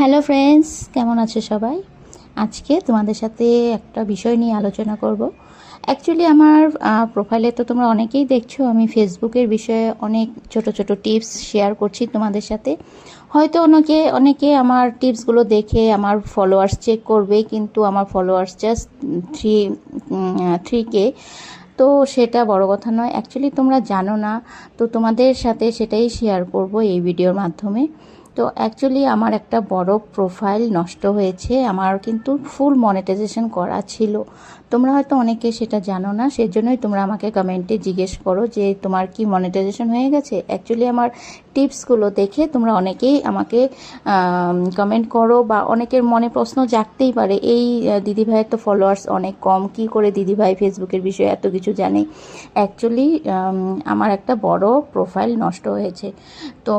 Hello friends কেমন আছো সবাই? আজকে তোমাদের সাথে একটা বিষয় নিয়ে আলোচনা করব। অ্যাকচুয়ালি আমার প্রোফাইলে তো তোমরা অনেকেই দেখছ, আমি ফেসবুকের বিষয়ে অনেক ছোট ছোট টিপস শেয়ার করছি তোমাদের সাথে। হয়তো অনেকে অনেকে আমার টিপসগুলো দেখে আমার ফলোয়ার্স চেক করবে, কিন্তু আমার followers just three three K তো সেটা বড় কথা নয়। অ্যাকচুয়ালি তোমরা জানো না, তো তোমাদের সাথে সেটাই শেয়ার করব এই ভিডিওর মাধ্যমে। তো অ্যাকচুয়ালি আমার একটা বড় প্রোফাইল নষ্ট হয়েছে, আমার কিন্তু ফুল মনিটাইজেশন করা ছিল। তোমরা হয়তো অনেকে সেটা জানো না, সেজন্যই তোমরা আমাকে কমেন্টে জিজ্ঞেস করো যে তোমার কি মনিটাইজেশন হয়ে গেছে? অ্যাকচুয়ালি আমার টিপসগুলো দেখে তোমরা অনেকেই আমাকে কমেন্ট করো বা অনেকের মনে প্রশ্ন জাগতেই পারে, এই দিদিভাইয়ের তো ফলোয়ার্স অনেক কম, কি করে দিদিভাই ফেসবুকের বিষয়ে এত কিছু জানে? অ্যাকচুয়ালি আমার একটা বড় প্রোফাইল নষ্ট হয়েছে। তো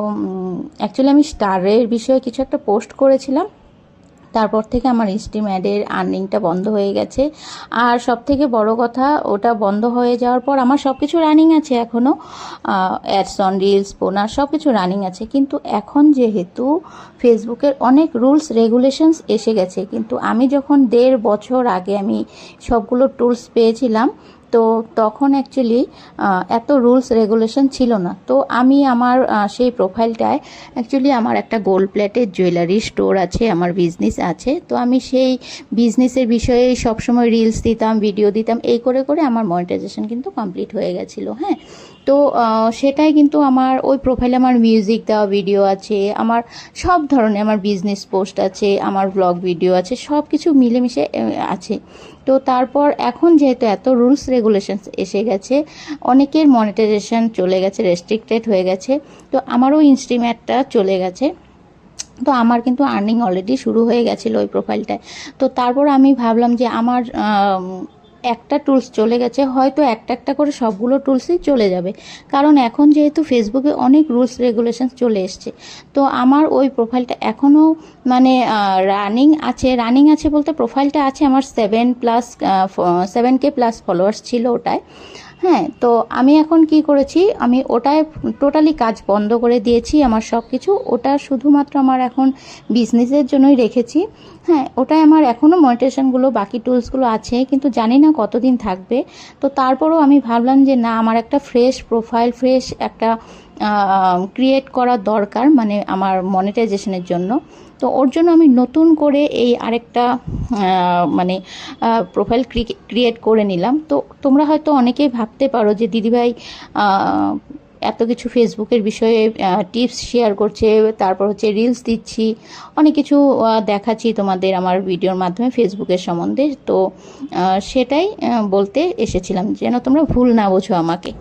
অ্যাকচুয়ালি আমি স্টারের বিষয়ে কিছু একটা পোস্ট করেছিলাম তারপর থেকে আমার স্টিম অ্যাডের আর্নিংটা বন্ধ হয়ে গেছে। আর সব থেকে বড় কথা, ওটা বন্ধ হয়ে যাওয়ার পর আমার সব কিছু রানিং আছে এখনও অ্যাডস অন রিলস বোনার সব কিছু রানিং আছে। কিন্তু এখন যেহেতু ফেসবুকের অনেক রুলস রেগুলেশনস এসে গেছে, কিন্তু আমি যখন দেড় বছর আগে আমি সবগুলো টুলস পেয়েছিলাম তো তখন অ্যাকচুয়ালি এত রুলস রেগুলেশন ছিল না। তো আমি আমার সেই প্রোফাইলটায় অ্যাকচুয়ালি আমার একটা গোল্ড প্লেটের জুয়েলারি স্টোর আছে, আমার বিজনেস আছে। তো আমি সেই বিজনেসের বিষয়ে সবসময় রিলস দিতাম ভিডিও দিতাম, এই করে করে আমার মনিটাইজেশন কিন্তু কমপ্লিট হয়ে গেছিল হ্যাঁ। তো সেটাই কিন্তু আমার, ওই প্রোফাইলে আমার মিউজিক দেওয়া ভিডিও আছে, আমার সব ধরনের আমার বিজনেস পোস্ট আছে, আমার ব্লগ ভিডিও আছে সব কিছু মিলেমিশে আছে। তো তারপর এখন যেহেতু এত রুলস রেগুলেশনস এসে গেছে, অনেকের মনিটাইজেশন চলে গেছে রেস্ট্রিক্টেড হয়ে গেছে, তো আমারও ইনস্ট্রিমেটটা চলে গেছে। তো আমার কিন্তু আর্নিং অলরেডি শুরু হয়ে গেছিল ওই প্রোফাইলটায় তো তারপর আমি ভাবলাম যে আমার একটা টুলস চলে গেছে, হয়তো একটা একটা করে সবগুলো টুলসই চলে যাবে। কারণ এখন যেহেতু ফেসবুকে অনেক রুলস রেগুলেশনস চলে এসছে, তো আমার ওই প্রোফাইলটা এখনও মানে রানিং আছে। রানিং আছে বলতে প্রোফাইলটা আছে আমার seven plus seven K plus followers ছিল ওটায়। হ্যাঁ তো আমি এখন কি করেছি, আমি ওটায় টোটালি কাজ বন্ধ করে দিয়েছি আমার সব কিছু ওটা শুধুমাত্র আমার এখন বিজনেসের জন্যই রেখেছি। হ্যাঁ ওটাই আমার এখনও মনিটেশনগুলো বাকি টুলসগুলো আছে, কিন্তু জানি না কতদিন থাকবে। তো তারপরও আমি ভাবলাম যে না, আমার একটা ফ্রেশ প্রোফাইল ফ্রেশ একটা ক্রিয়েট করা দরকার মানে আমার মনিটাইজেশনের জন্য। তো ওর জন্য আমি নতুন করে এই আরেকটা মানে প্রোফাইল ক্রিয়েট করে নিলাম। তো তোমরা হয়তো অনেকেই ভাবতে পারো যে দিদিভাই এত কিছু ফেসবুকের বিষয়ে টিপস শেয়ার করছে, তারপর হচ্ছে রিলস দিচ্ছি, অনেক কিছু দেখাচ্ছি তোমাদের আমার ভিডিওর মাধ্যমে ফেসবুকের সম্বন্ধে। তো সেটাই বলতে এসেছিলাম, যেন তোমরা ভুল না বোঝো আমাকে।